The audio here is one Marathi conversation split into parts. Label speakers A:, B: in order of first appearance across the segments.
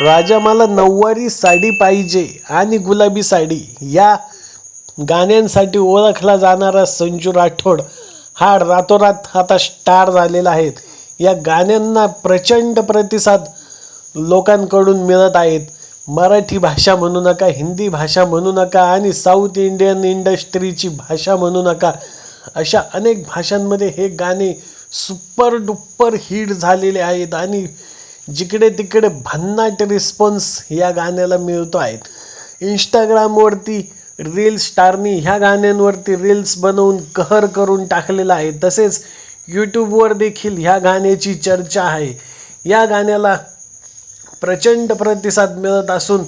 A: राजा मला नऊवारी साडी पाहिजे आणि गुलाबी साडी. या गाण्यांसाठी ओळखला जाणारा संजू राठोड हा रातोरात आता स्टार झालेला आहे. या गाण्यांना प्रचंड प्रतिसाद लोकांकडून मिळत आहेत. मराठी भाषा म्हणू नका हिंदी भाषा म्हणू नका आणि साऊथ इंडियन इंडस्ट्रीची भाषा म्हणू नका. अशा अनेक भाषांमध्ये हे गाणे सुपर डुप्पर हिट झालेले आहेत आणि जिकडे तिकडे भन्नाट रिस्पॉन्स या गाण्याला मिळतो आहेत. इंस्टाग्रामवरती रील्स स्टारनी ह्या गाण्यांवरती रील्स बनवून कहर करून टाकलेला आहे. तसेच यूट्यूबवर देखील ह्या गाण्याची चर्चा आहे. या गाण्याला प्रचंड प्रतिसाद मिळत असून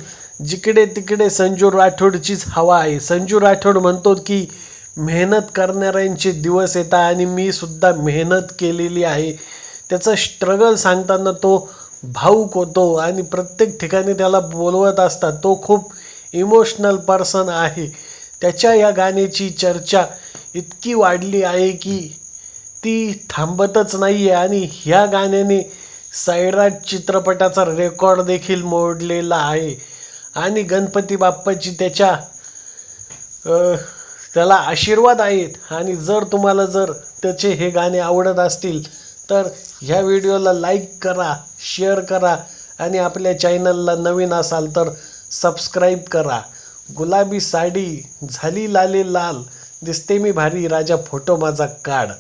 A: जिकडे तिकडे संजू राठोडचीच हवा आहे. संजू राठोड म्हणतो की मेहनत करणाऱ्यांचे दिवस येतात आणि मी सुद्धा मेहनत केलेली आहे. त्याचं स्ट्रगल सांगताना तो भाऊक होतो आणि प्रत्येक ठिकाणी त्याला बोलवत असतात. तो खूप इमोशनल पर्सन आहे. त्याच्या या गाण्याची चर्चा इतकी वाढली आहे की ती थांबतच नाही आहे आणि ह्या गाण्याने सायराज चित्रपटाचा रेकॉर्ड देखील मोडलेला आहे. आणि गणपती बाप्पाची त्याच्या त्याला आशीर्वाद आहेत. आणि जर तुम्हाला जर त्याचे हे गाणे आवडत असतील तर ह्या व्हिडिओला लाईक करा शेअर करा आणि आपल्या चॅनलला नवीन असाल तर सबस्क्राईब करा. गुलाबी साडी झाली लाले लाल दिसते मी भारी राजा फोटो माझा काढ.